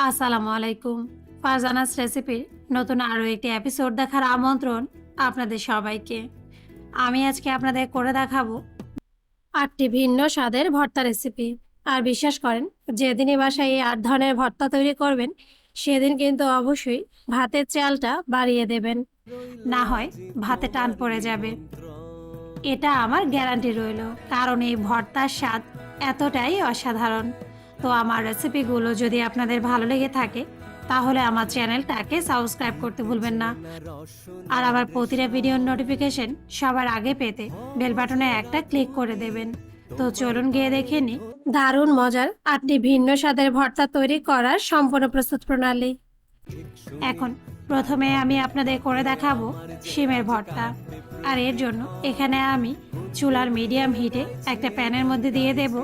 আসসালামু আলাইকুম। ফারজানাস রেসিপির নতুন আরও একটি এপিসোড দেখার আমন্ত্রণ আপনাদের সবাইকে। আমি আজকে আপনাদের করে দেখাবো আটটি ভিন্ন স্বাদের ভর্তা রেসিপি। আর বিশ্বাস করেন, যেদিনই বাসায় এই আট ধরনের ভর্তা তৈরি করবেন, সেদিন কিন্তু অবশ্যই ভাতের চালটা বাড়িয়ে দেবেন। না হয় ভাতে টান পড়ে যাবে। এটা আমার গ্যারান্টি রইল, কারণ এই ভর্তার স্বাদ এতটাই অসাধারণ। তো আমার রেসিপিগুলো যদি আপনাদের ভালো লেগে থাকে তাহলে আমার চ্যানেলটাকে সাবস্ক্রাইব করতে ভুলবেন না। আর আমার প্রতিটা ভিডিওর নোটিফিকেশন সবার আগে পেতে বেল বাটনে একটা ক্লিক করে দেবেন। তো চলুন গিয়ে দেখে নি। দারুণ মজার আটটি ভিন্ন স্বাদের ভর্তা তৈরি করার সম্পূর্ণ প্রস্তুত প্রণালী। এখন প্রথমে আমি আপনাদের করে দেখাবো শিমের ভর্তা। আর এর জন্য এখানে আমি চুলার মিডিয়াম হিটে একটা প্যানের মধ্যে দিয়ে দেব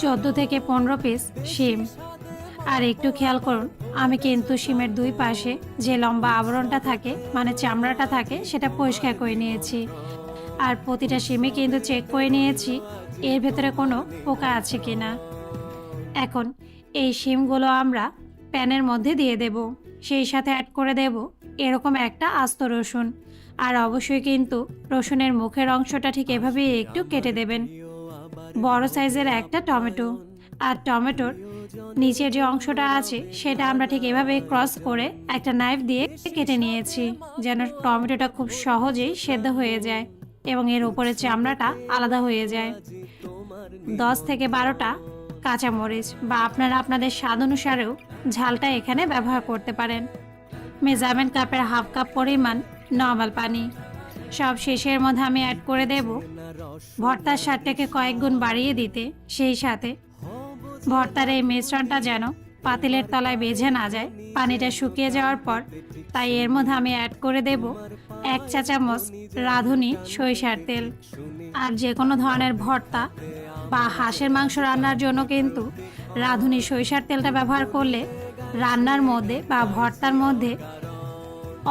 চোদ্দ থেকে পনেরো পিস শিম। আর একটু খেয়াল করুন, আমি কিন্তু শিমের দুই পাশে যে লম্বা আবরণটা থাকে মানে চামড়াটা থাকে, সেটা পরিষ্কার করে নিয়েছি। আর প্রতিটা শিমে কিন্তু চেক করে নিয়েছি, এর ভেতরে কোনো পোকা আছে কি না এখন এই শিমগুলো আমরা প্যানের মধ্যে দিয়ে দেব। সেই সাথে অ্যাড করে দেব এরকম একটা আস্ত রসুন। আর অবশ্যই কিন্তু রসুনের মুখের অংশটা ঠিক এভাবেই একটু কেটে দেবেন। বড় সাইজের একটা টমেটো। আর টমেটোর নিচের যে অংশটা আছে, সেটা আমরা ঠিক এভাবে ক্রস করে একটা নাইফ দিয়ে কেটে নিয়েছি, যেন টমেটোটা খুব সহজেই সেদ্ধ হয়ে যায় এবং এর উপরে চামড়াটা আলাদা হয়ে যায়। দশ থেকে বারোটা কাঁচামরিচ বা আপনারা আপনাদের স্বাদ অনুসারেও ঝালটা এখানে ব্যবহার করতে পারেন। মেজারমেন্ট কাপের হাফ কাপ পরিমাণ নর্মাল পানি। সব শেষের মধ্যে আমি অ্যাড করে দেব ভর্তার স্বাদটাকে কয়েক গুণ বাড়িয়ে দিতে, সেই সাথে ভর্তার এই মিশ্রণটা যেন পাতিলের তলায় বেজে না যায়, পানিটা শুকিয়ে যাওয়ার পর তাই এর মধ্যে আমি অ্যাড করে দেব এক চা চামচ রাঁধুনি সরিষার তেল। আর যে কোনো ধরনের ভর্তা বা হাঁসের মাংস রান্নার জন্য কিন্তু রাঁধুনি সরিষার তেলটা ব্যবহার করলে রান্নার মধ্যে বা ভর্তার মধ্যে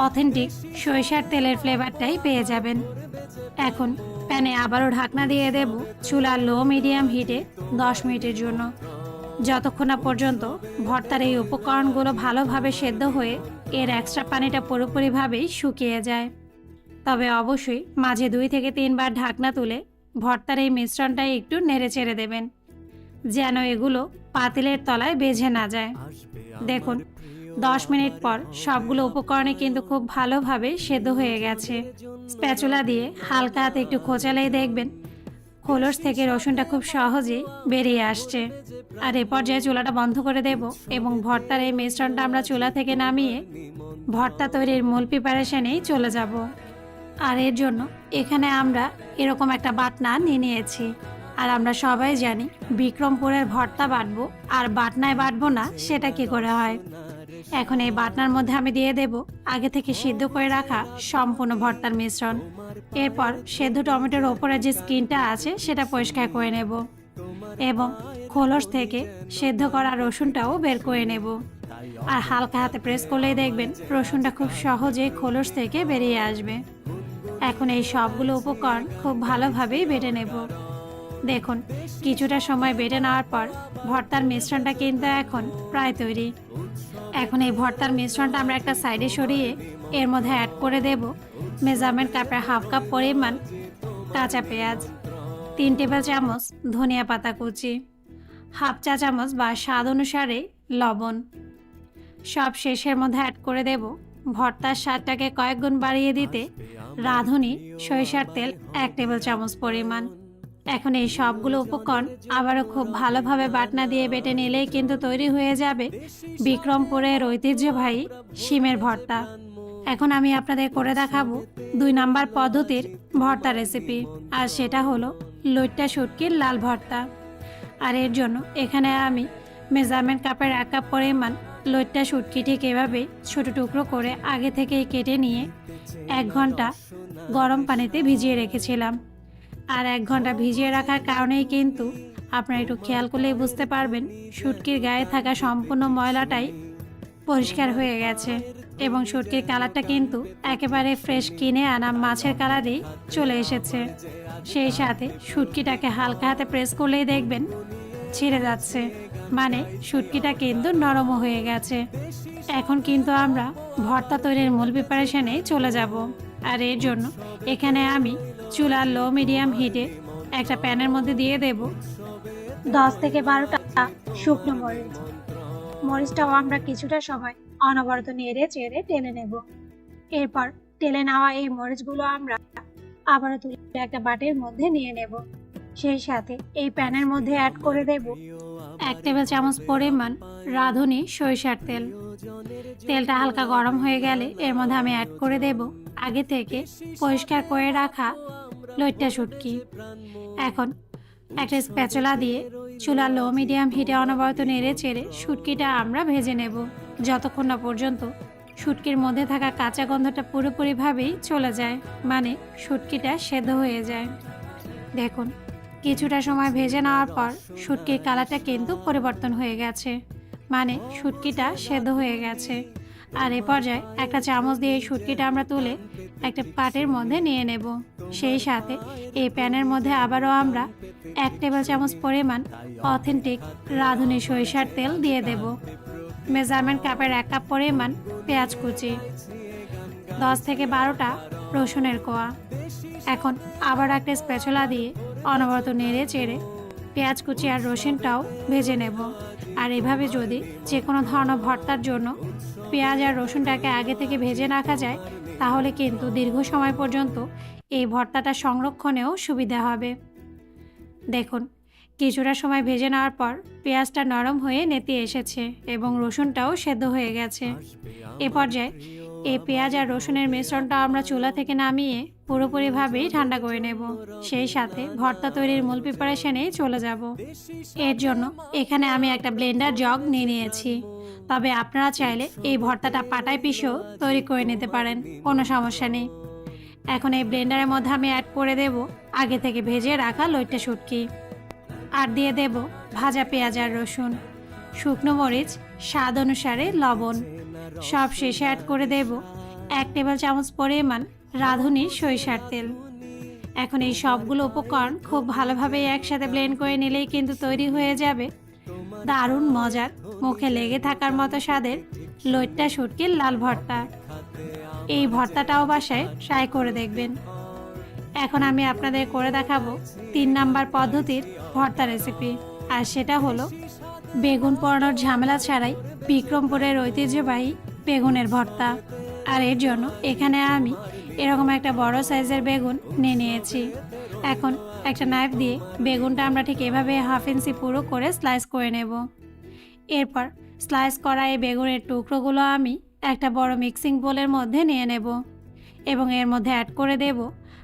অথেন্টিক সরিষার তেলের ফ্লেভারটাই পেয়ে যাবেন। এখন প্যানে আবারও ঢাকনা দিয়ে দেব চুলা লো মিডিয়াম হিটে দশ মিনিটের জন্য। যতক্ষণ না পর্যন্ত ভর্তার এই উপকরণগুলো ভালোভাবে সেদ্ধ হয়ে এর এক্সট্রা পানিটা পুরোপুরিভাবেই শুকিয়ে যায়। তবে অবশ্যই মাঝে দুই থেকে তিনবার ঢাকনা তুলে ভর্তার এই মিশ্রণটাই একটু নেড়ে চেড়ে দেবেন, যেন এগুলো পাতিলের তলায় বেজে না যায়। দেখুন দশ মিনিট পর সবগুলো উপকরণে কিন্তু খুব ভালোভাবে সেদ্ধ হয়ে গেছে। স্প্যাচুলা দিয়ে হালকা হাতে একটু খোঁচালেই দেখবেন, খোলস থেকে রসুনটা খুব সহজেই বেরিয়ে আসছে। আর এ পর্যায়ে চুলাটা বন্ধ করে দেব এবং ভর্তার এই মিশ্রণটা আমরা চুলা থেকে নামিয়ে ভর্তা তৈরির মূল প্রিপারেশনেই চলে যাব। আর এর জন্য এখানে আমরা এরকম একটা বাটনা নিয়ে নিয়েছি। আর আমরা সবাই জানি বিক্রমপুরের ভর্তা বাটবো, আর বাটনায় বাটবো না, সেটা কি করে হয়? এখন এই বাটনার মধ্যে আমি দিয়ে দেব আগে থেকে সিদ্ধ করে রাখা সম্পূর্ণ ভর্তার মিশ্রণ। এরপর সেদ্ধ টমেটোর ওপরে যে স্কিনটা আছে, সেটা পরিষ্কার করে নেব এবং খোলস থেকে সেদ্ধ করা রসুনটাও বের করে নেব। আর হালকা হাতে প্রেস করলেই দেখবেন রসুনটা খুব সহজে খোলস থেকে বেরিয়ে আসবে। এখন এই সবগুলো উপকরণ খুব ভালোভাবেই বেটে নেব। দেখুন, কিছুটা সময় বেটে নেওয়ার পর ভর্তার মিশ্রণটা কিন্তু এখন প্রায় তৈরি। এখন এই ভর্তার মিশ্রণটা আমরা একটা সাইডে সরিয়ে এর মধ্যে অ্যাড করে দেব। মেজারমেন্ট কাপের হাফ কাপ পরিমাণ কাঁচা পেঁয়াজ, তিন টেবিল চামচ ধনিয়া পাতা কুচি হাফ চা চামচ বা স্বাদ অনুসারে লবণ। সব শেষের মধ্যে অ্যাড করে দেব। ভর্তার স্বাদটাকে কয়েক গুণ বাড়িয়ে দিতে রাঁধুনি সরিষার তেল এক টেবিল চামচ পরিমাণ। এখন এই সবগুলো উপকরণ আবারও খুব ভালোভাবে বাটনা দিয়ে বেটে নিলেই কিন্তু তৈরি হয়ে যাবে বিক্রমপুরের ঐতিহ্যবাহী শিমের ভর্তা। এখন আমি আপনাদের করে দেখাবো দুই নাম্বার পদ্ধতির ভর্তা রেসিপি, আর সেটা হলো লইট্টা শুটকির লাল ভর্তা। আর এর জন্য এখানে আমি মেজারমেন্ট কাপের এক কাপ পরিমাণ লইট্টা শুটকি ঠিক এভাবে ছোটো টুকরো করে আগে থেকেই কেটে নিয়ে এক ঘণ্টা গরম পানিতে ভিজিয়ে রেখেছিলাম। আর এক ঘণ্টা ভিজিয়ে রাখার কারণেই কিন্তু আপনারা একটু খেয়াল করলেই বুঝতে পারবেন, শুটকির গায়ে থাকা সম্পূর্ণ ময়লাটাই পরিষ্কার হয়ে গেছে এবং শুটকির কালারটা কিন্তু একেবারে ফ্রেশ কিনে আনা মাছের কালারেই চলে এসেছে। সেই সাথে শুটকিটাকে হালকা হাতে প্রেস করলেই দেখবেন ছিঁড়ে যাচ্ছে। মানে শুটকিটা কিন্তু নরম হয়ে গেছে। এখন কিন্তু আমরা ভর্তা তৈরির মূল প্রিপারেশনে চলে যাব। আর এর জন্য এখানে আমি চুলার লো মিডিয়াম হিটে একটা প্যানের মধ্যে দিয়ে দেব। দশ থেকে বারোটা শুকনো মরিচ। মরিচটাও আমরা কিছুটা সময় অনবরত নেড়ে চেড়ে টেনে নেব। এরপর টেলে নেওয়া এই মরিচগুলো আমরা আবারও তুলে একটা বাটির মধ্যে নিয়ে নেব। সেই সাথে এই প্যানের মধ্যে অ্যাড করে দেব এক টেবিল চামচ পরিমাণ রাঁধুনি সরিষার তেল। তেলটা হালকা গরম হয়ে গেলে এর মধ্যে আমি অ্যাড করে দেব। আগে থেকে পরিষ্কার করে রাখা লইট্টা শুটকি। এখন একটা স্প্যাচুলা দিয়ে চুলা লো মিডিয়াম হিটে অনবরত নেড়ে চেড়ে শুটকিটা আমরা ভেজে নেব। যতক্ষণ না পর্যন্ত শুটকির মধ্যে থাকা কাঁচা গন্ধটা পুরোপুরিভাবেই চলে যায় মানে শুটকিটা সেদ্ধ হয়ে যায়। দেখুন, কিছুটা সময় ভেজে নেওয়ার পর শুটকির কালারটা কিন্তু পরিবর্তন হয়ে গেছে মানে শুটকিটা সেদ্ধ হয়ে গেছে। আর এ পর্যায়ে একটা চামচ দিয়ে এই শুটকিটা আমরা তুলে একটা পাটের মধ্যে নিয়ে নেব। সেই সাথে এই প্যানের মধ্যে আবারও আমরা এক টেবিল চামচ পরিমাণ অথেন্টিক রাঁধুনি সরিষার তেল দিয়ে দেব। মেজারমেন্ট কাপের এক কাপ পরিমাণ পেঁয়াজ কুচি, দশ থেকে বারোটা রসুনের কোয়া। এখন আবার একটা স্প্যাচুলা দিয়ে অনবরত নেড়ে চেড়ে পেঁয়াজ কুচি আর রসুনটাও ভেজে নেব। আর এভাবে যদি যে কোনো ধরনের ভর্তার জন্য পেঁয়াজ আর রসুনটাকে আগে থেকে ভেজে রাখা যায় তাহলে কিন্তু দীর্ঘ সময় পর্যন্ত এই ভর্তাটা সংরক্ষণেও সুবিধা হবে। দেখুন, কিছুটা সময় ভেজে নেওয়ার পর পেঁয়াজটা নরম হয়ে নেতে এসেছে এবং রসুনটাও সেদ্ধ হয়ে গেছে। এ পর্যায়ে এই পেঁয়াজ আর রসুনের মিশ্রণটা আমরা চুলা থেকে নামিয়ে পুরোপুরিভাবেই ঠান্ডা করে নেব। সেই সাথে ভর্তা তৈরির মূল প্রিপারেশনে চলে যাব। এর জন্য এখানে আমি একটা ব্লেন্ডার জগ নিয়ে নিয়েছি। তবে আপনারা চাইলে এই ভর্তাটা পাটায় পিষেও তৈরি করে নিতে পারেন, কোনো সমস্যা নেই। এখন এই ব্লেন্ডারের মধ্যে আমি অ্যাড করে দেব আগে থেকে ভেজে রাখা লইট্টা শুটকি। আর দিয়ে দেব ভাজা পেঁয়াজ আর রসুন, শুকনো মরিচ, স্বাদ অনুসারে লবণ। সব শেষে অ্যাড করে দেব এক টেবিল চামচ পরিমাণ রাঁধুনি সরিষার তেল। এখন এই সবগুলো উপকরণ খুব ভালোভাবে একসাথে ব্লেন্ড করে নিলেই কিন্তু তৈরি হয়ে যাবে। দারুণ মজার, মুখে লেগে থাকার মতো স্বাদের লইট্টা শুটকির লাল ভর্তা। এই ভর্তাটাও বাসায় ট্রাই করে দেখবেন। এখন আমি আপনাদের করে দেখাবো তিন নাম্বার পদ্ধতির ভর্তা রেসিপি আর সেটা হলো বেগুন পোড়ানোর ঝামেলা ছাড়াই বিক্রমপুরের ঐতিহ্যবাহী বেগুনের ভর্তা। আর এর জন্য এখানে আমি এরকম একটা বড় সাইজের বেগুন নিয়ে নিয়েছি। এখন একটা নাইফ দিয়ে বেগুনটা আমরা ঠিক এভাবে হাফ ইঞ্চি পুরো করে স্লাইস করে নেব। এরপর স্লাইস করা এই বেগুনের টুকরোগুলো আমি একটা বড় মিক্সিং বোলের মধ্যে নিয়ে নেব এবং এর মধ্যে অ্যাড করে দেব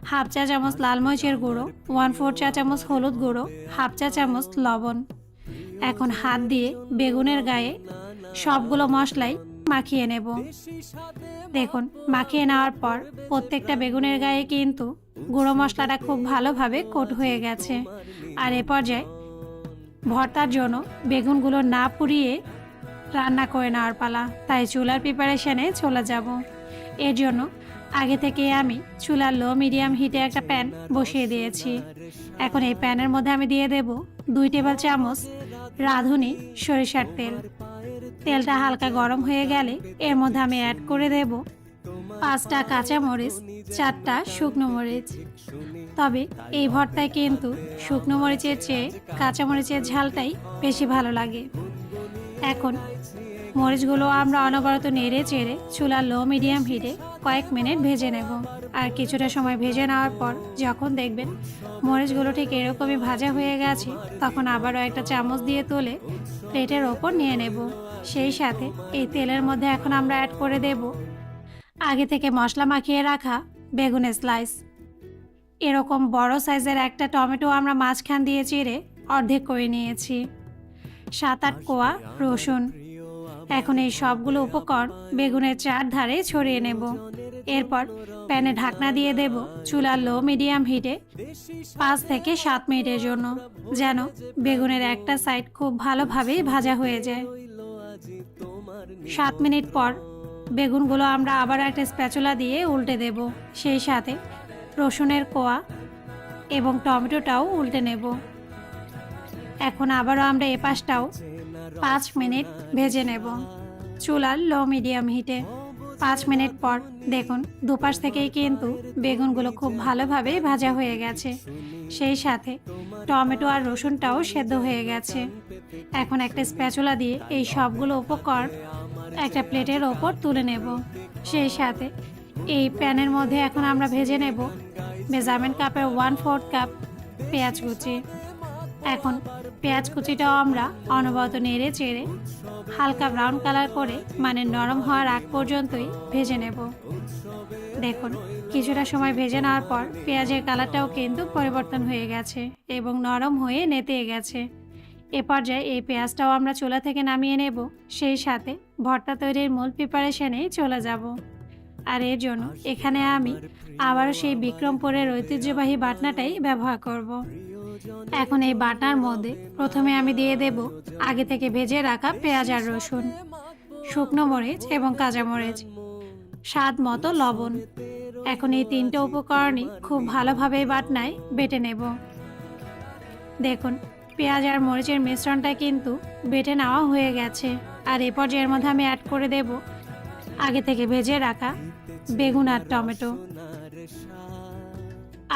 হাফ চা চামচ লাল মরিচের গুঁড়ো ওয়ান ফোর চা চামচ হলুদ গুঁড়ো হাফ চা চামচ লবণ। এখন হাত দিয়ে বেগুনের গায়ে সবগুলো মশলাই মাখিয়ে নেব। দেখুন, মাখিয়ে নেওয়ার পর প্রত্যেকটা বেগুনের গায়ে কিন্তু গুঁড়ো মশলাটা খুব ভালোভাবে কোট হয়ে গেছে। আর এ পর্যায়ে ভর্তার জন্য বেগুনগুলো না পুড়িয়ে রান্না করে নেওয়ার পালা। তাই চুলার প্রিপারেশনে চলে যাব। এর জন্য আগে থেকে আমি চুলার লো মিডিয়াম হিটে একটা প্যান বসিয়ে দিয়েছি। এখন এই প্যানের মধ্যে আমি দিয়ে দেব দুই টেবিল চামচ রাঁধুনি সরিষার তেল। তেলটা হালকা গরম হয়ে গেলে এর মধ্যে আমি অ্যাড করে দেব পাঁচটা কাঁচা মরিচ চারটা শুকনো মরিচ। তবে এই ভর্তায় কিন্তু শুকনো মরিচের চেয়ে কাঁচা মরিচের ঝালটাই বেশি ভালো লাগে। এখন মরিচগুলো আমরা অনবরত নেড়ে চেড়ে চুলার লো মিডিয়াম হিটে কয়েক মিনিট ভেজে নেব। আর কিছুটা সময় ভেজে নেওয়ার পর যখন দেখবেন মরিচগুলো ঠিক এরকমই ভাজা হয়ে গেছে, তখন আবারও একটা চামচ দিয়ে তুলে প্লেটের ওপর নিয়ে নেব। সেই সাথে এই তেলের মধ্যে এখন আমরা অ্যাড করে দেব আগে থেকে মশলা মাখিয়ে রাখা বেগুনের স্লাইস এরকম বড় সাইজের একটা টমেটো আমরা মাঝখান দিয়ে চিড়ে অর্ধেক করে নিয়েছি। সাত আট কোয়া রসুন। এখন এই সবগুলো উপকরণ বেগুনের চার ধারে ছড়িয়ে নেব। এরপর প্যানে ঢাকনা দিয়ে দেব চুলার লো মিডিয়াম হিটে পাঁচ থেকে সাত মিনিটের জন্য, যেন বেগুনের একটা সাইড খুব ভালোভাবে ভাজা হয়ে যায়। সাত মিনিট পর বেগুনগুলো আমরা আবার একটা স্প্যাচুলা দিয়ে উল্টে দেব, সেই সাথে রসুনের কোয়া এবং টমেটোটাও উল্টে নেব। এখন আবারও আমরা এ পাশটাও পাঁচ মিনিট ভেজে নেব। চুলার লো মিডিয়াম হিটে। পাঁচ মিনিট পর দেখুন, দুপাশ থেকেই কিন্তু বেগুনগুলো খুব ভালোভাবে ভাজা হয়ে গেছে। সেই সাথে টমেটো আর রসুনটাও সেদ্ধ হয়ে গেছে। এখন একটা স্প্যাচুলা দিয়ে এই সবগুলো উপকরণ একটা প্লেটের ওপর তুলে নেব। সেই সাথে এই প্যানের মধ্যে এখন আমরা ভেজে নেব মেজারমেন্ট কাপের ওয়ান ফোর্থ কাপ পেঁয়াজ কুচি। এখন পেঁয়াজ কুচিটাও আমরা অনবরত নেড়ে চেড়ে হালকা ব্রাউন কালার করে মানে নরম হওয়ার আগ পর্যন্তই ভেজে নেব। দেখুন, কিছুটা সময় ভেজে নেওয়ার পর পেঁয়াজের কালারটাও কিন্তু পরিবর্তন হয়ে গেছে এবং নরম হয়ে নেতে গেছে। এ পর্যায়ে এই পেঁয়াজটাও আমরা চোলা থেকে নামিয়ে নেব, সেই সাথে ভর্তা তৈরির মূল প্রিপারেশনে চলে যাব। আর এর জন্য এখানে আমি আবারও সেই বিক্রমপুরের ঐতিহ্যবাহী বাটনাটাই ব্যবহার করব। এখন এই বাটার মধ্যে প্রথমে আমি দিয়ে দেব আগে থেকে ভেজে রাখা পেঁয়াজ আর রসুন, শুকনো মরিচ এবং কাঁচা মরিচ, স্বাদ মতো লবণ। এখন এই তিনটে উপকরণই খুব ভালোভাবে বাটনায় বেটে নেব। দেখুন, পেঁয়াজ আর মরিচের মিশ্রণটা কিন্তু বেটে নেওয়া হয়ে গেছে। আর এ পর্যায়ের মধ্যে আমি অ্যাড করে দেব আগে থেকে ভেজে রাখা বেগুন আর টমেটো।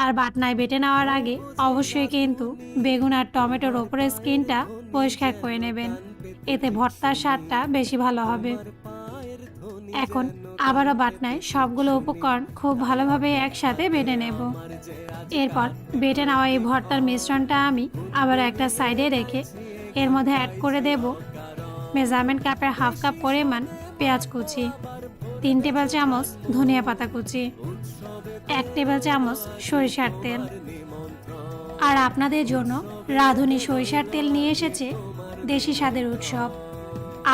আর বাটনায় বেটে নেওয়ার আগে অবশ্যই কিন্তু বেগুন আর টমেটোর ওপরের স্কিনটা পরিষ্কার করে নেবেন। এতে ভর্তার স্বাদটা বেশি ভালো হবে। এখন আবারও বাটনায় সবগুলো উপকরণ খুব ভালোভাবে একসাথে বেটে নেব। এরপর বেটে নেওয়া এই ভর্তার মিশ্রণটা আমি আবার একটা সাইডে রেখে এর মধ্যে অ্যাড করে দেব মেজারমেন্ট কাপের হাফ কাপ পরিমাণ পেঁয়াজ কুচি, তিন টেবিল চামচ ধনিয়া পাতা কুচি এক টেবিল চামচ সরিষার তেল। আর আপনাদের জন্য রাঁধুনি সরিষার তেল নিয়ে এসেছে দেশি স্বাদের উৎসব।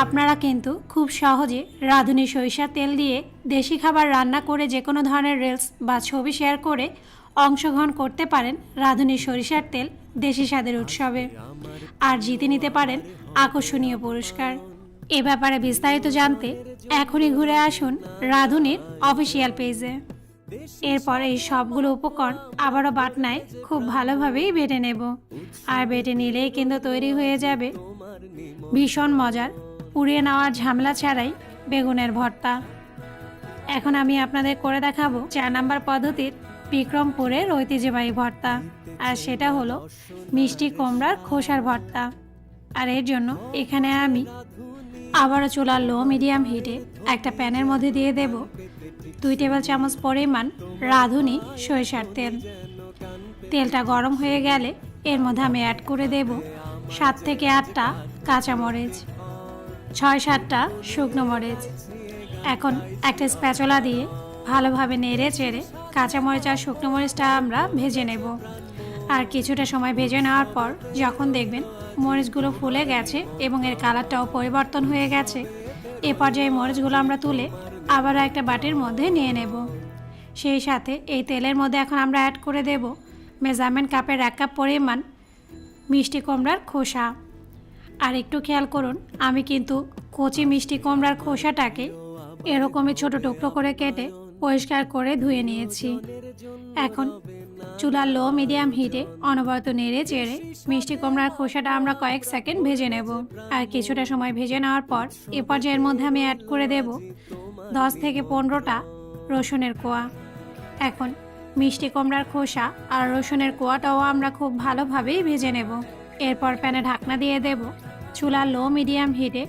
আপনারা কিন্তু খুব সহজে রাঁধুনি সরিষার তেল দিয়ে দেশি খাবার রান্না করে যে কোনো ধরনের রিলস বা ছবি শেয়ার করে অংশগ্রহণ করতে পারেন রাঁধুনি সরিষার তেল দেশি স্বাদের উৎসবে। আর জিতে নিতে পারেন আকর্ষণীয় পুরস্কার। এ ব্যাপারে বিস্তারিত জানতে এখনই ঘুরে আসুন রাঁধুনির অফিসিয়াল পেজে। এরপর এই সবগুলো উপকরণ আবারও বাটনায় খুব ভালোভাবেই বেটে নেব। আর বেটে নিলেই কিন্তু তৈরি হয়ে যাবে ভীষণ মজার, পুড়িয়ে নেওয়ার ঝামেলা ছাড়াই বেগুনের ভর্তা। এখন আমি আপনাদের করে দেখাবো চার নাম্বার পদ্ধতির বিক্রমপুরের ঐতিহ্যবাহী ভর্তা, আর সেটা হলো মিষ্টি কুমড়ার খোসার ভর্তা। আর এর জন্য এখানে আমি আবারও চুলার লো মিডিয়াম হিটে একটা প্যানের মধ্যে দিয়ে দেব দুই টেবিল চামচ পরিমাণ রাঁধুনি, সরিষার তেল। তেলটা গরম হয়ে গেলে এর মধ্যে আমি অ্যাড করে দেব সাত থেকে আটটা কাঁচামরিচ, ছয় সাতটা শুকনো মরিচ। এখন একটা স্প্যাচলা দিয়ে ভালোভাবে নেড়ে চেড়ে কাঁচামরিচ আর শুকনো মরিচটা আমরা ভেজে নেব। আর কিছুটা সময় ভেজে নেওয়ার পর যখন দেখবেন মরিচগুলো ফুলে গেছে এবং এর কালারটাও পরিবর্তন হয়ে গেছে, এ পর্যায়ে মরিচগুলো আমরা তুলে আবারও একটা বাটির মধ্যে নিয়ে নেব। সেই সাথে এই তেলের মধ্যে এখন আমরা অ্যাড করে দেব মেজারমেন্ট কাপের এক কাপ পরিমাণ মিষ্টি কুমড়ার খোসা। আর একটু খেয়াল করুন, আমি কিন্তু কচি মিষ্টি কুমড়ার খোসাটাকে এরকমই ছোট টুকরো করে কেটে পরিষ্কার করে ধুয়ে নিয়েছি। এখন চুলার লো মিডিয়াম হিটে অনবরত নেড়ে চেড়ে মিষ্টি কুমড়ার খোসাটা আমরা কয়েক সেকেন্ড ভেজে নেব। আর কিছুটা সময় ভেজে নেওয়ার পর এ পর্যায়ের মধ্যে আমি অ্যাড করে দেব দশ থেকে পনেরোটা রসুনের কোয়া। এখন মিষ্টি কুমড়ার খোসা আর রসুনের কোয়াটাও আমরা খুব ভালোভাবেই ভেজে নেব। এরপর প্যানে ঢাকনা দিয়ে দেব চুলা লো মিডিয়াম হিটে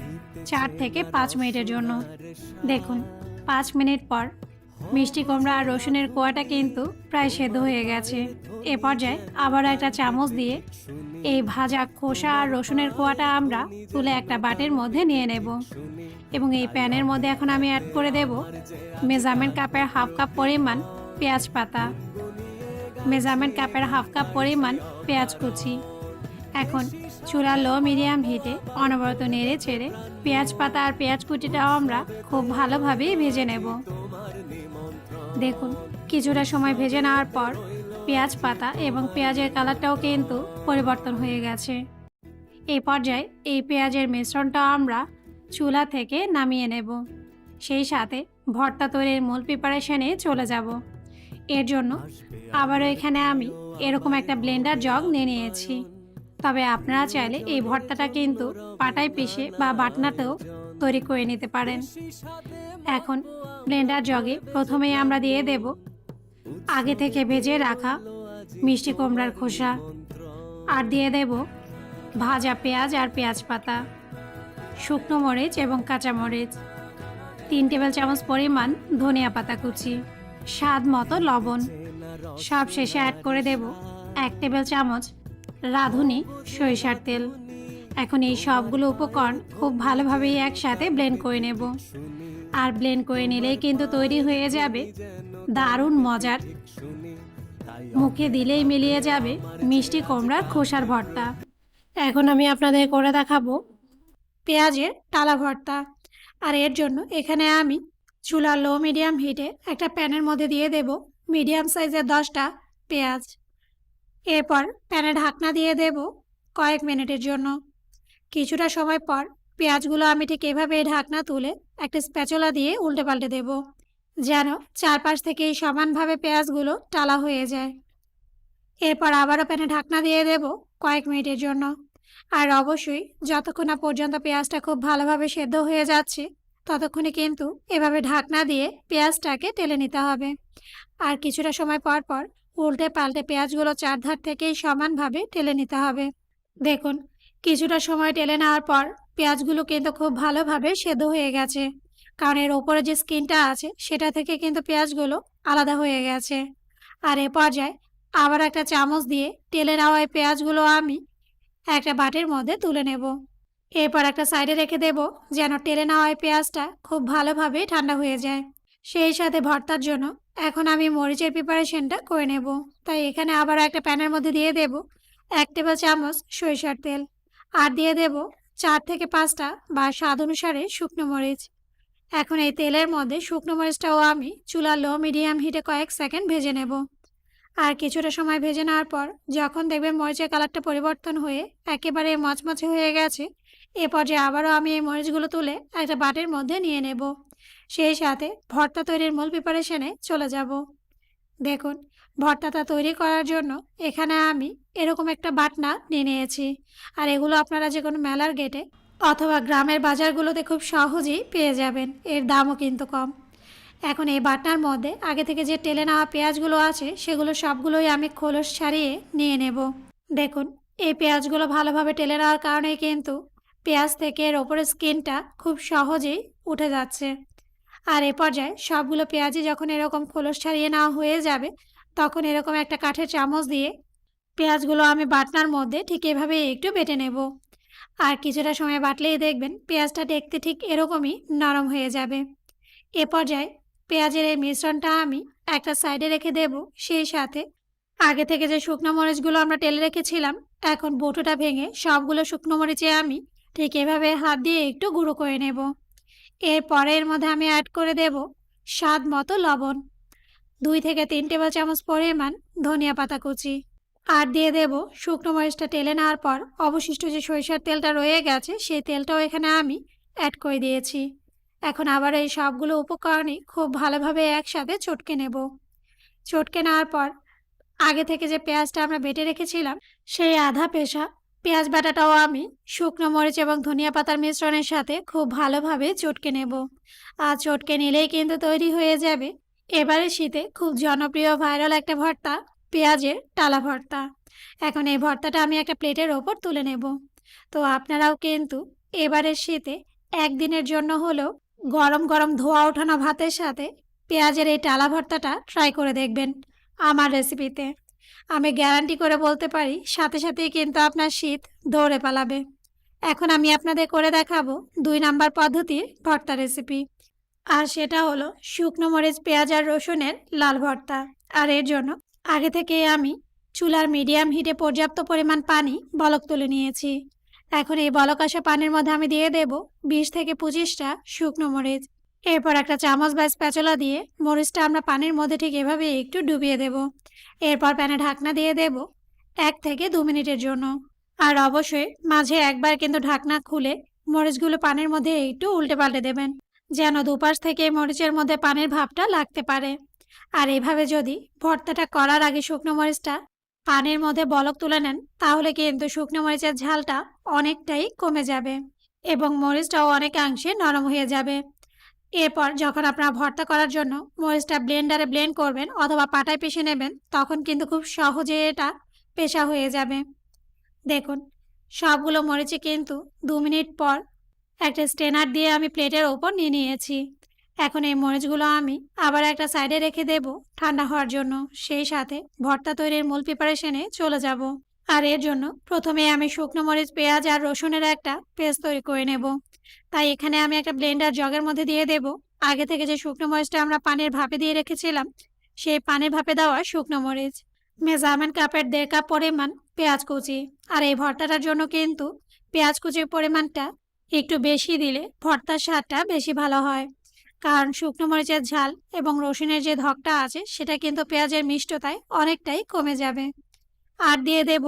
চার থেকে পাঁচ মিনিটের জন্য। দেখুন, পাঁচ মিনিট পর মিষ্টি কুমড়া আর রসুনের কোয়াটা কিন্তু প্রায় সেদ্ধ হয়ে গেছে। এ পর্যায়ে আবার একটা চামচ দিয়ে এই ভাজা খোসা আর রসুনের কোয়াটা আমরা তুলে একটা বাটির মধ্যে নিয়ে নেব। এবং এই প্যানের মধ্যে এখন আমি অ্যাড করে দেব মেজারমেন্ট কাপের হাফ কাপ পরিমাণ পেঁয়াজ পাতা। মেজারমেন্ট কাপের হাফ কাপ পরিমাণ পেঁয়াজ কুচি। এখন চুলা লো মিডিয়াম হিটে অনবরত নেড়ে ছেড়ে পেঁয়াজ পাতা আর পেঁয়াজ কুচিটাও আমরা খুব ভালোভাবেই ভেজে নেব। দেখুন, কিছুটা সময় ভেজে নেওয়ার পর পেঁয়াজ পাতা এবং পেঁয়াজের কালারটাও কিন্তু পরিবর্তন হয়ে গেছে। এই পর্যায়ে এই পেঁয়াজের মিশ্রণটা আমরা চুলা থেকে নামিয়ে নেব। সেই সাথে ভর্তা তৈরির মূল প্রিপারেশনে চলে যাব। এর জন্য আবারও এখানে আমি এরকম একটা ব্লেন্ডার জগ নিয়ে নিয়েছি। তবে আপনারা চাইলে এই ভর্তাটা কিন্তু পাটায় পিষে বা বাটনাতেও তৈরি করে নিতে পারেন। এখন ব্লেন্ডার জগে প্রথমেই আমরা দিয়ে দেব আগে থেকে ভেজে রাখা মিষ্টি কুমড়ার খোসা আর দিয়ে দেব ভাজা পেঁয়াজ আর পেঁয়াজ পাতা, শুকনো মরিচ এবং কাঁচা মরিচ, তিন টেবিল চামচ পরিমাণ ধনিয়া পাতা কুচি, স্বাদ মতো লবণ। সব শেষে অ্যাড করে দেব এক টেবিল চামচ রাঁধুনি সরিষার তেল। এখন এই সবগুলো উপকরণ খুব ভালোভাবেই একসাথে ব্লেন্ড করে নেব। আর ব্লেন্ড করে নিলেই কিন্তু তৈরি হয়ে যাবে দারুণ মজার। মুখে দিলেই মিলিয়ে যাবে মিষ্টি কুমড়ার খোসার ভর্তা। এখন আমি আপনাদের করে দেখাবো পেঁয়াজের টালা ভর্তা। আর এর জন্য এখানে আমি চুলা লো মিডিয়াম হিটে একটা প্যানের মধ্যে দিয়ে দেব মিডিয়াম সাইজের দশটা পেঁয়াজ। এরপর প্যানে ঢাকনা দিয়ে দেব কয়েক মিনিটের জন্য। কিছুটা সময় পর পেঁয়াজগুলো আমি ঠিক এভাবে ঢাকনা তুলে একটা স্প্যাচুলা দিয়ে উল্টে পাল্টে দেব, যেন চারপাশ থেকে সমানভাবে পেঁয়াজগুলো টালা হয়ে যায়। এরপর আবারও প্যানে ঢাকনা দিয়ে দেব কয়েক মিনিটের জন্য। আর অবশ্যই যতক্ষণ না পর্যন্ত পেঁয়াজটা খুব ভালোভাবে সেদ্ধ হয়ে যাচ্ছে, ততক্ষণে কিন্তু এভাবে ঢাকনা দিয়ে পেঁয়াজটাকে টেলে নিতে হবে। আর কিছুটা সময় পর পর উল্টে পাল্টে পেঁয়াজগুলো চারধার থেকেই সমানভাবে টেলে নিতে হবে। দেখুন কিছুটা সময় টেলে নেওয়ার পর পেঁয়াজগুলো কিন্তু খুব ভালোভাবে সেদ্ধ হয়ে গেছে। কারণ এর ওপরে যে স্কিনটা আছে, সেটা থেকে কিন্তু পেঁয়াজগুলো আলাদা হয়ে গেছে। আর এ পর্যায়ে আবার একটা চামচ দিয়ে টেলে নেওয়া এই পেঁয়াজগুলো আমি একটা বাটির মধ্যে তুলে নেব। এরপর একটা সাইডে রেখে দেব যেন টেলে নেওয়া এই পেঁয়াজটা খুব ভালোভাবে ঠান্ডা হয়ে যায়। সেই সাথে ভর্তার জন্য এখন আমি মরিচের প্রিপারেশনটা করে নেব। তাই এখানে আবার একটা প্যানের মধ্যে দিয়ে দেব এক টেবিল চামচ সরিষার তেল। আর দিয়ে দেব চার থেকে পাঁচটা বা স্বাদ অনুসারে শুকনো মরিচ। এখন এই তেলের মধ্যে শুকনো মরিচটাও আমি চুলা লো মিডিয়াম হিটে কয়েক সেকেন্ড ভেজে নেব। আর কিছুটা সময় ভেজে নেওয়ার পর যখন দেখবেন মরিচের কালারটা পরিবর্তন হয়ে একেবারে মচমচে হয়ে গেছে, এ পর্যায়ে আবারও আমি এই মরিচগুলো তুলে একটা বাটির মধ্যে নিয়ে নেব। সেই সাথে ভর্তা তৈরির মূল প্রিপারেশনে চলে যাব। দেখুন, ভর্তাটা তৈরি করার জন্য এখানে আমি এরকম একটা বাটনা নিয়ে নিয়েছি। আর এগুলো আপনারা যে কোনো মেলার গেটে অথবা গ্রামের বাজারগুলোতে খুব সহজেই পেয়ে যাবেন। এর দামও কিন্তু কম। এখন এই বাটনার মধ্যে আগে থেকে যে টেলে নেওয়া পেঁয়াজগুলো আছে, সেগুলো সবগুলোই আমি খোলস ছাড়িয়ে নিয়ে নেব। দেখুন, এই পেঁয়াজগুলো ভালোভাবে টেলে নেওয়ার কারণে কিন্তু পেঁয়াজ থেকে এর ওপরের স্কিনটা খুব সহজেই উঠে যাচ্ছে। আর এ পর্যায়ে সবগুলো পেঁয়াজই যখন এরকম খোলস ছাড়িয়ে নেওয়া হয়ে যাবে, তখন এরকম একটা কাঠের চামচ দিয়ে পেঁয়াজগুলো আমি বাটনার মধ্যে ঠিক এভাবে একটু বেটে নেব। আর কিছুটা সময় বাটলেই দেখবেন পেঁয়াজটা দেখতে ঠিক এরকমই নরম হয়ে যাবে। এ পর্যায়ে পেঁয়াজের এই মিশ্রণটা আমি একটা সাইডে রেখে দেব, সেই সাথে আগে থেকে যে শুকনো মরিচগুলো আমরা টেলে রেখেছিলাম, এখন বটুটা ভেঙে সবগুলো শুকনো মরিচে আমি ঠিক এভাবে হাত দিয়ে একটু গুঁড়ো করে নেব। এর মধ্যে আমি অ্যাড করে দেব স্বাদ মতো লবণ, দুই থেকে তিন টেবিল চামচ পরিমাণ ধনিয়া পাতা কুচি। আর দিয়ে দেব শুকনো মরিচটা টেলে নেওয়ার পর অবশিষ্ট যে সরিষার তেলটা রয়ে গেছে সেই তেলটাও এখানে আমি অ্যাড করে দিয়েছি। এখন আবার এই সবগুলো উপকরণই খুব ভালোভাবে একসাথে চটকে নেব। চটকে নেওয়ার পর আগে থেকে যে পেঁয়াজটা আমরা বেটে রেখেছিলাম সেই আধা পেশা পেঁয়াজ বাটাটাও আমি শুকনো মরিচ এবং ধনিয়া পাতার মিশ্রণের সাথে খুব ভালোভাবে চটকে নেব। আর চটকে নিলেই কিন্তু তৈরি হয়ে যাবে। এবারে শীতে খুব জনপ্রিয় ভাইরাল একটা ভর্তা পেঁয়াজের টালা ভর্তা। এখন এই ভর্তাটা আমি একটা প্লেটের ওপর তুলে নেব। তো আপনারাও কিন্তু এবারের শীতে একদিনের জন্য হলেও গরম গরম ধোয়া ওঠানো ভাতের সাথে পেঁয়াজের এই টালা ভর্তাটা ট্রাই করে দেখবেন আমার রেসিপিতে আমি গ্যারান্টি করে বলতে পারি, সাথে সাথেই কিন্তু আপনার শীত দৌড়ে পালাবে। এখন আমি আপনাদের করে দেখাবো দুই নাম্বার পদ্ধতির ভর্তা রেসিপি আর সেটা হলো শুকনো মরিচ, পেঁয়াজ আর রসুনের লাল ভর্তা। আর এর জন্য আগে থেকে আমি চুলার মিডিয়াম হিটে পর্যাপ্ত পরিমাণ পানি বলক তুলে নিয়েছি। এখন এই বলক আসা পানির মধ্যে আমি দিয়ে দেব বিশ থেকে পঁচিশটা শুকনো মরিচ। এরপর একটা চামচ বা স্প্যাচলা দিয়ে মরিচটা আমরা পানির মধ্যে ঠিক এভাবে একটু ডুবিয়ে দেব। এরপর প্যানে ঢাকনা দিয়ে দেব এক থেকে দু মিনিটের জন্য। আর অবশ্যই মাঝে একবার কিন্তু ঢাকনা খুলে মরিচগুলো পানির মধ্যে একটু উল্টে পাল্টে দেবেন, যেন দুপাশ থেকে মরিচের মধ্যে পানির ভাবটা লাগতে পারে। আর এভাবে যদি ভর্তাটা করার আগে শুকনো মরিচটা পানের মধ্যে বলক তুলে নেন, তাহলে কিন্তু শুকনো মরিচের ঝালটা অনেকটাই কমে যাবে এবং মরিচটাও অনেকাংশে নরম হয়ে যাবে। এরপর যখন আপনারা ভর্তা করার জন্য মরিচটা ব্লেন্ডারে ব্লেন্ড করবেন অথবা পাটায় পিষে নেবেন, তখন কিন্তু খুব সহজে এটা পেশা হয়ে যাবে। দেখুন, সবগুলো মরিচে কিন্তু দু মিনিট পর একটা স্টেনার দিয়ে আমি প্লেটের ওপর নিয়ে নিয়েছি। এখন এই মরিচগুলো আমি আবার একটা সাইডে রেখে দেব ঠান্ডা হওয়ার জন্য। সেই সাথে ভর্তা তৈরির মূল প্রিপারেশনে চলে যাব। আর এর জন্য প্রথমে আমি শুকনো মরিচ, পেঁয়াজ আর রসুনের একটা পেস্ট তৈরি করে নেব। তাই এখানে আমি একটা ব্লেন্ডার জগের মধ্যে দিয়ে দেব। আগে থেকে যে শুকনো মরিচটা আমরা পানির ভাপে দিয়ে রেখেছিলাম, সেই পানির ভাপে দেওয়া শুকনো মরিচ, মেজারমেন্ট কাপের দেড় কাপ পরিমাণ পেঁয়াজ কুচি। আর এই ভর্তাটার জন্য কিন্তু পেঁয়াজ কুচির পরিমাণটা একটু বেশি দিলে ভর্তার স্বাদটা বেশি ভালো হয়। কারণ শুকনো মরিচের ঝাল এবং রসুনের যে ধকটা আছে, সেটা কিন্তু পেঁয়াজের মিষ্টতায় অনেকটাই কমে যাবে। আর দিয়ে দেব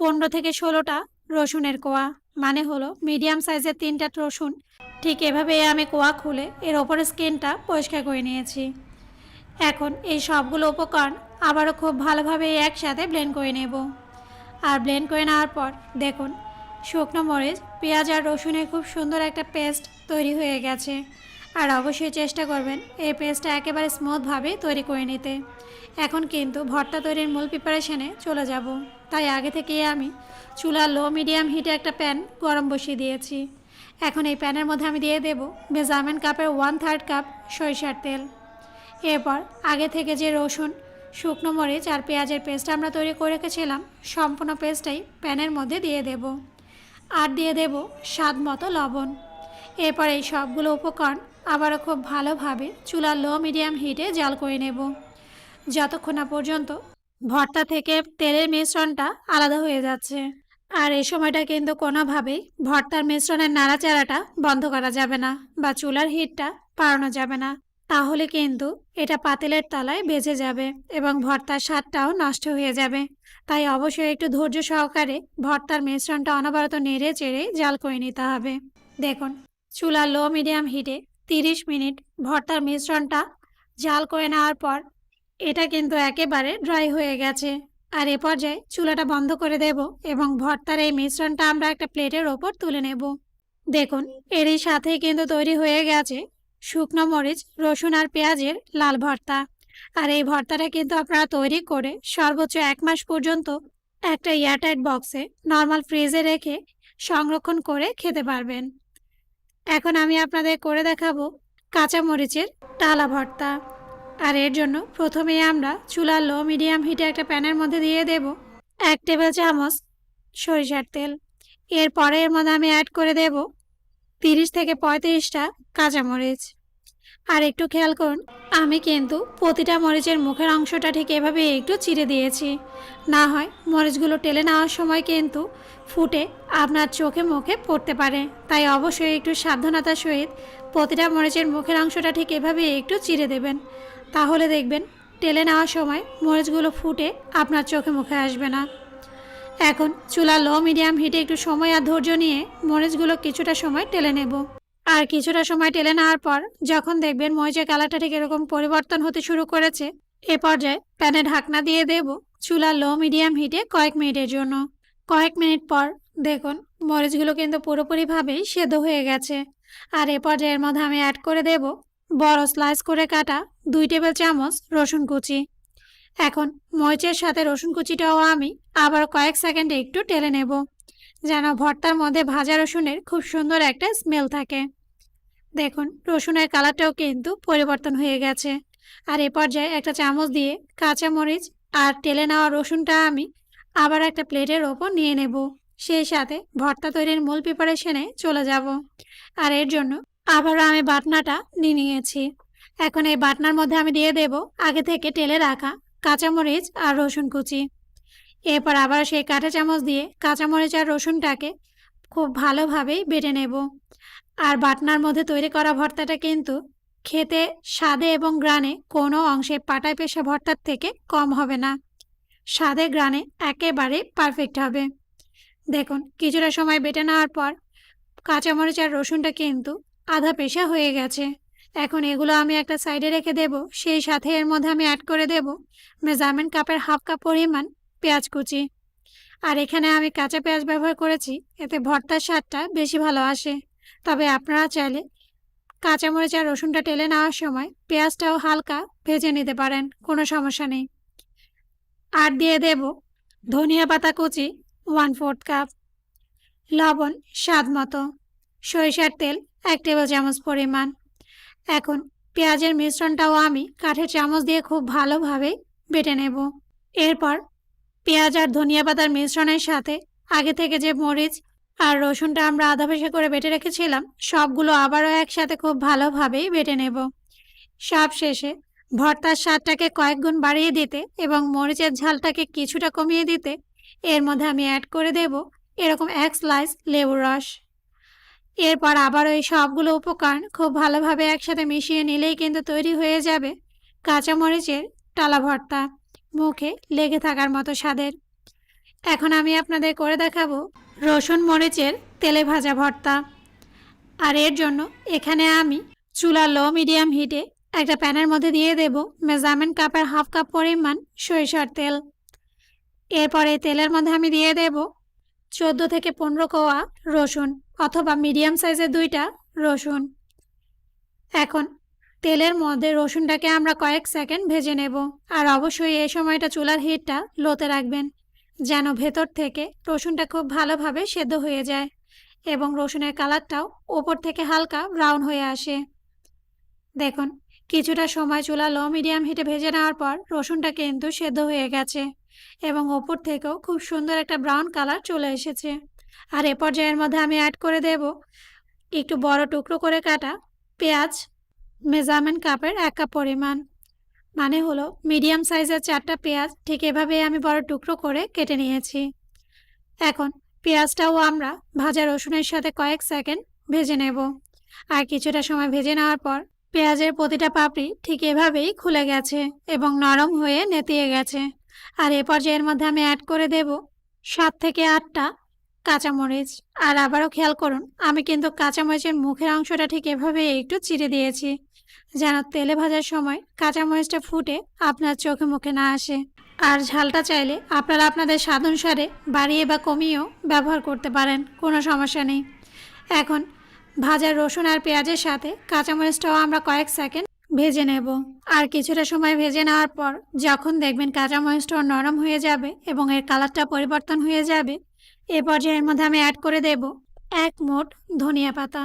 পনেরো থেকে ষোলোটা রসুনের কোয়া মানে হলো মিডিয়াম সাইজের তিনটা রসুন। ঠিক এভাবে আমি কোয়া খুলে এর ওপরের স্কিনটা পরিষ্কার করে নিয়েছি। এখন এই সবগুলো উপকরণ আবারও খুব ভালোভাবে একসাথে ব্লেন্ড করে নেব। আর ব্লেন্ড করে নেওয়ার পর দেখুন, শুকনো মরিচ, পেঁয়াজ আর রসুনের খুব সুন্দর একটা পেস্ট তৈরি হয়ে গেছে। আর অবশ্যই চেষ্টা করবেন এই পেস্টটা একেবারে স্মুথভাবে তৈরি করে নিতে। এখন কিন্তু ভর্তা তৈরির মূল প্রিপারেশনে চলে যাব। তাই আগে থেকেই আমি চুলা লো মিডিয়াম হিটে একটা প্যান গরম বসিয়ে দিয়েছি। এখন এই প্যানের মধ্যে আমি দিয়ে দেব মেজারমেন্ট কাপের ওয়ান থার্ড কাপ সরিষার তেল। এরপর আগে থেকে যে রসুন, শুকনো মরিচ আর পেঁয়াজের পেস্ট আমরা তৈরি করে রেখেছিলাম, সম্পূর্ণ পেস্টটাই প্যানের মধ্যে দিয়ে দেব। আর দিয়ে দেব স্বাদ মতো লবণ। এরপর এই সবগুলো উপকরণ আবারও খুব ভালোভাবে চুলার লো মিডিয়াম হিটে জাল করে নেব। যতক্ষণ না পর্যন্ত ভর্তা থেকে তেলের মিশ্রণটা আলাদা হয়ে যাচ্ছে। আর এই সময়টা কিন্তু কোনোভাবেই ভর্তার মিশ্রণের নাড়াচাড়াটা বন্ধ করা যাবে না বা চুলার হিটটা বাড়ানো যাবে না। তাহলে কিন্তু এটা পাতিলের তলায় বেজে যাবে এবং ভর্তার স্বাদটাও নষ্ট হয়ে যাবে। তাই অবশ্যই একটু ধৈর্য সহকারে ভর্তার মিশ্রণটা অনবরত নেড়ে চেড়ে জাল করে নিতে হবে। দেখুন চুলা লো মিডিয়াম হিটে তিরিশ মিনিট ভর্তার মিশ্রণটা জাল করে নেওয়ার পর এটা কিন্তু একেবারে ড্রাই হয়ে গেছে। আর এ পর্যায়ে চুলাটা বন্ধ করে দেব এবং ভর্তার এই মিশ্রণটা আমরা একটা প্লেটের ওপর তুলে নেব। দেখুন, এরই সাথেই কিন্তু তৈরি হয়ে গেছে শুকনো মরিচ, রসুন আর পেঁয়াজের লাল ভর্তা। আর এই ভর্তাটা কিন্তু আপনারা তৈরি করে সর্বোচ্চ এক মাস পর্যন্ত একটা এয়ারটাইট বক্সে নর্মাল ফ্রিজে রেখে সংরক্ষণ করে খেতে পারবেন। এখন আমি আপনাদের করে দেখাবো কাঁচা মরিচের টালা ভর্তা। আর এর জন্য প্রথমে আমরা চুলা লো মিডিয়াম হিটে একটা প্যানের মধ্যে দিয়ে দেব এক টেবিল চামচ সরিষার তেল। এরপরে এর মধ্যে আমি অ্যাড করে দেব তিরিশ থেকে পঁয়ত্রিশটা কাঁচামরিচ। আর একটু খেয়াল করুন, আমি কিন্তু প্রতিটা মরিচের মুখের অংশটা ঠিক এভাবে একটু চিড়ে দিয়েছি। না হয় মরিচগুলো টেলে নেওয়ার সময় কিন্তু ফুটে আপনার চোখে মুখে পড়তে পারে। তাই অবশ্যই একটু সাবধানতার সহিত প্রতিটা মরিচের মুখের অংশটা ঠিক এভাবে একটু চিড়ে দেবেন। তাহলে দেখবেন টেলে নেওয়ার সময় মরিচগুলো ফুটে আপনার চোখে মুখে আসবে না। এখন চুলা লো মিডিয়াম হিটে একটু সময় আর ধৈর্য নিয়ে মরিচগুলো কিছুটা সময় টেলে নেব। আর কিছুটা সময় টেলে নেওয়ার পর, যখন দেখবেন মরিচের কালারটা ঠিক এরকম পরিবর্তন হতে শুরু করেছে, এ পর্যায়ে প্যানে ঢাকনা দিয়ে দেব চুলা লো মিডিয়াম হিটে কয়েক মিনিটের জন্য। কয়েক মিনিট পর দেখুন, মরিচগুলো কিন্তু পুরোপুরিভাবেই সেদ্ধ হয়ে গেছে। আর এ পর্যায়ের মধ্যে আমি অ্যাড করে দেব বড় স্লাইস করে কাটা দুই টেবিল চামচ রসুন কুচি। এখন মরিচের সাথে রসুন কুচিটাও আমি আবার কয়েক সেকেন্ডে একটু টেলে নেব, যেন ভর্তার মধ্যে ভাজা রসুনের খুব সুন্দর একটা স্মেল থাকে। দেখুন, রসুনের কালারটাও কিন্তু পরিবর্তন হয়ে গেছে। আর এ পর্যায়ে একটা চামচ দিয়ে কাঁচা মরিচ আর টেলে নেওয়া রসুনটা আমি আবার একটা প্লেটের ওপর নিয়ে নেব। সেই সাথে ভর্তা তৈরির মূল প্রিপারেশনে চলে যাব। আর এর জন্য আবারও আমি বাটনাটা নিয়ে নিয়েছি। এখন এই বাটনার মধ্যে আমি দিয়ে দেব আগে থেকে টেলে রাখা কাঁচামরিচ আর রসুন কুচি। এরপর আবার সেই কাঁটা চামচ দিয়ে কাঁচামরিচ আর রসুনটাকে খুব ভালোভাবেই বেটে নেব। আর বাটনার মধ্যে তৈরি করা ভর্তাটা কিন্তু খেতে, স্বাদে এবং গ্রানে কোনো অংশে পাটায় পেশা ভর্তার থেকে কম হবে না। স্বাদে গ্রানে একেবারে পারফেক্ট হবে। দেখুন, কিছুটা সময় বেটে নেওয়ার পর কাঁচামরিচ আর রসুনটা কিন্তু আধা পেশা হয়ে গেছে। এখন এগুলো আমি একটা সাইডে রেখে দেব। সেই সাথে এর মধ্যে আমি অ্যাড করে দেব মেজারমেন্ট কাপের হাফ কাপ পরিমাণ পেঁয়াজ কুচি। আর এখানে আমি কাঁচা পেঁয়াজ ব্যবহার করেছি, এতে ভর্তার স্বাদটা বেশি ভালো আসে। তবে আপনারা চাইলে কাঁচামরিচ আর রসুনটা টেলে নেওয়ার সময় পেঁয়াজটাও হালকা ভেজে নিতে পারেন, কোনো সমস্যা নেই। আর দিয়ে দেব ধনিয়া পাতা কুচি ওয়ান ফোর্থ কাপ লবণ স্বাদ মতো। সরিষার তেল এক টেবিল চামচ পরিমাণ। এখন পেঁয়াজের মিশ্রণটাও আমি কাঠের চামচ দিয়ে খুব ভালোভাবে বেটে নেব। এরপর পেঁয়াজ আর ধনিয়া পাতার মিশ্রণের সাথে আগে থেকে যে মরিচ আর রসুনটা আমরা আধা ভেসে করে বেটে রেখেছিলাম। সবগুলো আবারও একসাথে খুব ভালোভাবেই বেটে নেব। সব শেষে ভর্তার স্বাদটাকে কয়েক গুণ বাড়িয়ে দিতে এবং মরিচের ঝালটাকে কিছুটা কমিয়ে দিতে এর মধ্যে আমি অ্যাড করে দেব এরকম এক স্লাইস লেবুর রস। এরপর আবারও এই সবগুলো উপকরণ খুব ভালোভাবে একসাথে মিশিয়ে নিলেই কিন্তু তৈরি হয়ে যাবে কাঁচামরিচের টালা ভর্তা। মুখে লেগে থাকার মতো স্বাদের। এখন আমি আপনাদের করে দেখাবো রসুন, মরিচের তেলে ভাজা ভর্তা। আর এর জন্য এখানে আমি চুলা লো মিডিয়াম হিটে একটা প্যানের মধ্যে দিয়ে দেব মেজারমেন্ট কাপের হাফ কাপ পরিমাণ সরিষার তেল। এরপর তেলের মধ্যে আমি দিয়ে দেব চোদ্দ থেকে পনেরো কোয়া রসুন অথবা মিডিয়াম সাইজের দুইটা রসুন। এখন তেলের মধ্যে রসুনটাকে আমরা কয়েক সেকেন্ড ভেজে নেব। আর অবশ্যই এই সময়টা চুলার হিটটা লোতে রাখবেন। যেন ভেতর থেকে রসুনটা খুব ভালোভাবে সেদ্ধ হয়ে যায় এবং রসুনের কালারটাও ওপর থেকে হালকা ব্রাউন হয়ে আসে। দেখুন, কিছুটা সময় চুলা লো মিডিয়াম হিটে ভেজে নেওয়ার পর রসুনটা কিন্তু সেদ্ধ হয়ে গেছে এবং ওপর থেকেও খুব সুন্দর একটা ব্রাউন কালার চলে এসেছে। আর এ পর্যায়ের মধ্যে আমি অ্যাড করে দেব একটু বড় টুকরো করে কাটা পেঁয়াজ, মেজারমেন্ট কাপের এক কাপ পরিমাণ। মানে হলো মিডিয়াম সাইজের চারটা পেঁয়াজ ঠিক এভাবেই আমি বড় টুকরো করে কেটে নিয়েছি। এখন পেঁয়াজটাও আমরা ভাজা রসুনের সাথে কয়েক সেকেন্ড ভেজে নেব। আর কিছুটা সময় ভেজে নেওয়ার পর পেঁয়াজের প্রতিটা পাপড়ি ঠিক এভাবেই খুলে গেছে এবং নরম হয়ে নেতিয়ে গেছে। আর এ পর্যায়ের মধ্যে আমি অ্যাড করে দেব সাত থেকে আটটা কাঁচামরিচ। আর আবারও খেয়াল করুন, আমি কিন্তু কাঁচামরিচের মুখের অংশটা ঠিক এভাবে একটু চিড়ে দিয়েছি। যেন তেলে ভাজার সময় কাঁচামরিচটা ফুটে আপনার চোখে মুখে না আসে। আর ঝালটা চাইলে আপনারা আপনাদের স্বাদ অনুসারে বাড়িয়ে বা কমিয়েও ব্যবহার করতে পারেন, কোনো সমস্যা নেই। এখন ভাজা রসুন আর পেঁয়াজের সাথে কাঁচামরিচটাও আমরা কয়েক সেকেন্ড ভেজে নেব। আর কিছুটা সময় ভেজে নেওয়ার পর যখন দেখবেন কাঁচামরিচটাও নরম হয়ে যাবে এবং এর কালারটা পরিবর্তন হয়ে যাবে, এ পর্যায়ের মধ্যে আমি অ্যাড করে দেব এক মোট ধনিয়া পাতা।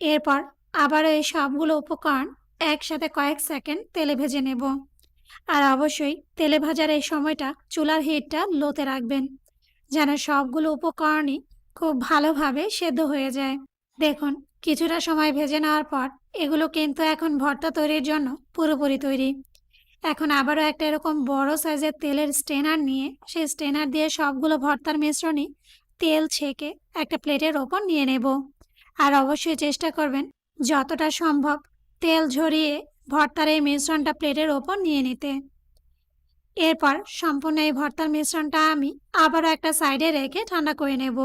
এরপর আবারও এই সবগুলো উপকরণ একসাথে কয়েক সেকেন্ড তেলে ভেজে নেব। আর অবশ্যই তেলে ভাজার এই সময়টা চুলার হিটটা লোতে রাখবেন, যেন সবগুলো উপকরণই খুব ভালোভাবে সেদ্ধ হয়ে যায়। দেখুন, কিছুটা সময় ভেজে নেওয়ার পর এগুলো কিন্তু এখন ভর্তা তৈরির জন্য পুরোপুরি তৈরি। এখন আবারও একটা এরকম বড় সাইজের তেলের স্টেনার নিয়ে সেই স্টেনার দিয়ে সবগুলো ভর্তার মিশ্রণই তেল ছেঁকে একটা প্লেটের ওপর নিয়ে নেব। আর অবশ্যই চেষ্টা করবেন যতটা সম্ভব তেল ঝরিয়ে ভর্তার এই মিশ্রণটা প্লেটের ওপর নিয়ে নিতে। এরপর সম্পূর্ণ এই ভর্তার মিশ্রণটা আমি আবারও একটা সাইডে রেখে ঠান্ডা করে নেব।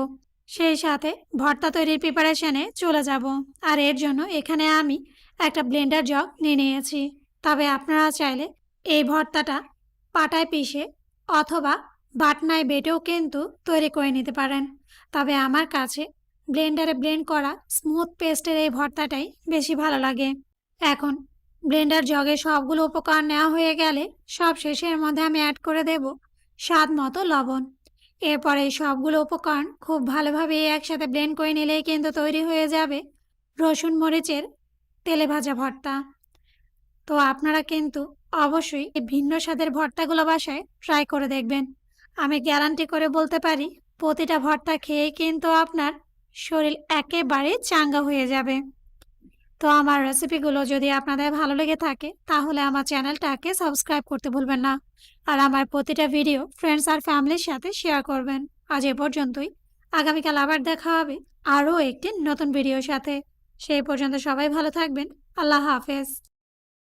সেই সাথে ভর্তা তৈরির প্রিপারেশনে চলে যাব। আর এর জন্য এখানে আমি একটা ব্লেন্ডার জগ নিয়ে নিয়েছি। তবে আপনারা চাইলে এই ভর্তাটা পাটায় পিষে অথবা বাটনায় বেটেও কিন্তু তৈরি করে নিতে পারেন। তবে আমার কাছে ব্লেন্ডারে ব্লেন্ড করা স্মুথ পেস্টের এই ভর্তাটাই বেশি ভালো লাগে। এখন ব্লেন্ডার জগে সবগুলো উপকরণ নেওয়া হয়ে গেলে সব শেষের মধ্যে আমি অ্যাড করে দেব স্বাদ মতো লবণ। এরপর এই সবগুলো উপকরণ খুব ভালোভাবে একসাথে ব্লেন্ড করে নিলেই কিন্তু তৈরি হয়ে যাবে রসুন মরিচের তেলে ভাজা ভর্তা। তো আপনারা কিন্তু অবশ্যই এই ভিন্ন স্বাদের ভর্তাগুলো বাসায় ট্রাই করে দেখবেন। আমি গ্যারান্টি করে বলতে পারি, প্রতিটা ভর্তা খেয়েই কিন্তু আপনার শরীর একেবারে চাঙ্গা হয়ে যাবে। তো আমার রেসিপিগুলো যদি আপনাদের ভালো লেগে থাকে, তাহলে আমার চ্যানেলটাকে সাবস্ক্রাইব করতে ভুলবেন না। আর আমার প্রতিটা ভিডিও ফ্রেন্ডস আর ফ্যামিলির সাথে শেয়ার করবেন। আজ এ পর্যন্তই। আগামীকাল আবার দেখা হবে আরও একটি নতুন ভিডিওর সাথে। সেই পর্যন্ত সবাই ভালো থাকবেন। আল্লাহ হাফেজ।